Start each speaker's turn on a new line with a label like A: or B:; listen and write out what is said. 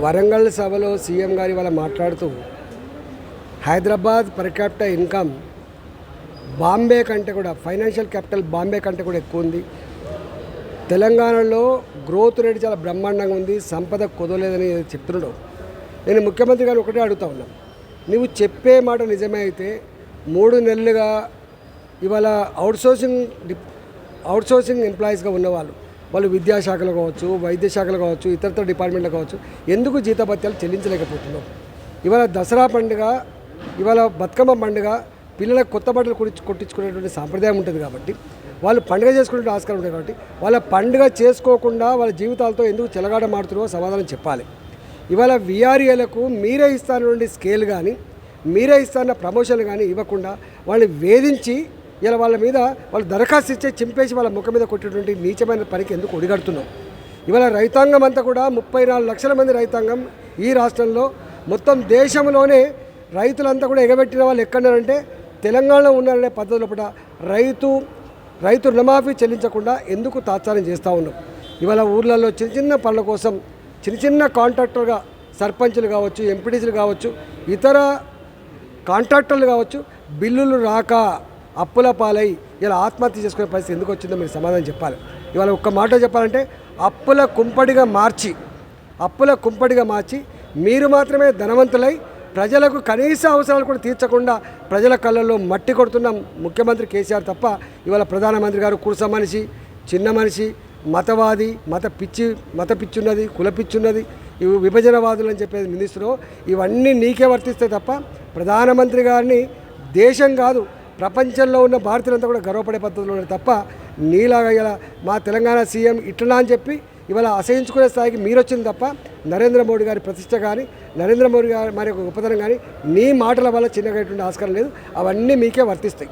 A: వరంగల్ సభలో సీఎం గారి వాళ్ళ మాట్లాడుతూ Hyderabad per capital income Bombay కంటే కూడా ఫైనాన్షియల్ క్యాపిటల్ బాంబే కంటే కూడా ఎక్కువ ఉంది. తెలంగాణలో గ్రోత్ రేట్ చాలా బ్రహ్మాండంగా ఉంది. సంపద కుదరలేదని చెప్తున్నాడు. నేను ముఖ్యమంత్రి గారు ఒకటే అడుగుతా ఉన్నాను నువ్వు చెప్పే మాట నిజమే అయితే మూడు నెలలుగా ఇవాళ అవుట్సోర్సింగ్ డిప్ అవుట్సోర్సింగ్ ఎంప్లాయీస్గా ఉన్నవాళ్ళు వాళ్ళు విద్యాశాఖలు కావచ్చు వైద్యశాఖలు కావచ్చు ఇతరతర డిపార్ట్మెంట్లో కావచ్చు ఎందుకు జీతభత్యాలు చెల్లించలేకపోతున్నాం? ఇవాళ దసరా పండుగ ఇవాళ బతుకమ్మ పండుగ పిల్లలకు కొత్త బట్టలు కుట్టి కొట్టించుకునేటువంటి సాంప్రదాయం ఉంటుంది కాబట్టి వాళ్ళు పండుగ చేసుకునే ఆస్కారం ఉంటుంది కాబట్టి వాళ్ళ పండుగ చేసుకోకుండా వాళ్ళ జీవితాలతో ఎందుకు చెలగాట మాడుతున్నారో సమాధానం చెప్పాలి. ఇవాళ విఆర్ఏలకు మీరే ఇస్తానటువంటి స్కేల్ కానీ మీరే ఇస్తాన్న ప్రమోషన్లు కానీ ఇవ్వకుండా వాళ్ళని వేధించి ఇలా వాళ్ళ మీద వాళ్ళు దరఖాస్తు ఇచ్చే చింపేసి వాళ్ళ ముఖం మీద కొట్టేటువంటి నీచమైన పనికి ఎందుకు ఒడిగడుతున్నాం? ఇవాళ రైతాంగం అంతా కూడా ముప్పై నాలుగు లక్షల మంది రైతాంగం ఈ రాష్ట్రంలో మొత్తం దేశంలోనే రైతులంతా కూడా ఎగబెట్టిన వాళ్ళు ఎక్కడున్నారంటే తెలంగాణలో ఉన్నారనే పద్ధతిలో కూడా రైతు రైతు రుణమాఫీ చెల్లించకుండా ఎందుకు తాత్సారం చేస్తూ ఉన్నాం? ఇవాళ ఊర్లలో చిన్న చిన్న పనుల కోసం చిన్న చిన్న కాంట్రాక్టర్గా సర్పంచులు కావచ్చు ఎంపీటీసీలు కావచ్చు ఇతర కాంట్రాక్టర్లు కావచ్చు బిల్లులు రాక అప్పుల పాలై ఇలా ఆత్మహత్య చేసుకునే పరిస్థితి ఎందుకు వచ్చిందో మీరు సమాధానం చెప్పాలి. ఇవాళ ఒక్క మాట చెప్పాలంటే అప్పుల కుంపడిగా మార్చి అప్పుల కుంపడిగా మార్చి మీరు మాత్రమే ధనవంతులై ప్రజలకు కనీస అవసరాలు కూడా తీర్చకుండా ప్రజల కళ్ళల్లో మట్టి కొడుతున్న ముఖ్యమంత్రి కేసీఆర్ తప్ప ఇవాళ ప్రధానమంత్రి గారు కురుస మనిషి చిన్న మనిషి మతవాది మత పిచ్చి మత పిచ్చున్నది కుల పిచ్చున్నది ఇవి విభజనవాదులు అని చెప్పేది నిందిస్తున్నావు ఇవన్నీ నీకే వర్తిస్తాయి తప్ప ప్రధానమంత్రి గారిని దేశం కాదు ప్రపంచంలో ఉన్న భారతీయులంతా కూడా గర్వపడే పద్ధతిలో ఉన్నారు తప్ప నీలాగా ఇలా మా తెలంగాణ సీఎం ఇట్లా అని చెప్పి ఇవాళ అసహించుకునే స్థాయికి మీరు వచ్చింది తప్ప నరేంద్ర మోడీ గారి ప్రతిష్ట కానీ నరేంద్ర మోడీ గారి మరి యొక్క గొప్పతనం కానీ నీ మాటల వల్ల చిన్నగా ఆస్కారం లేదు. అవన్నీ మీకే వర్తిస్తాయి.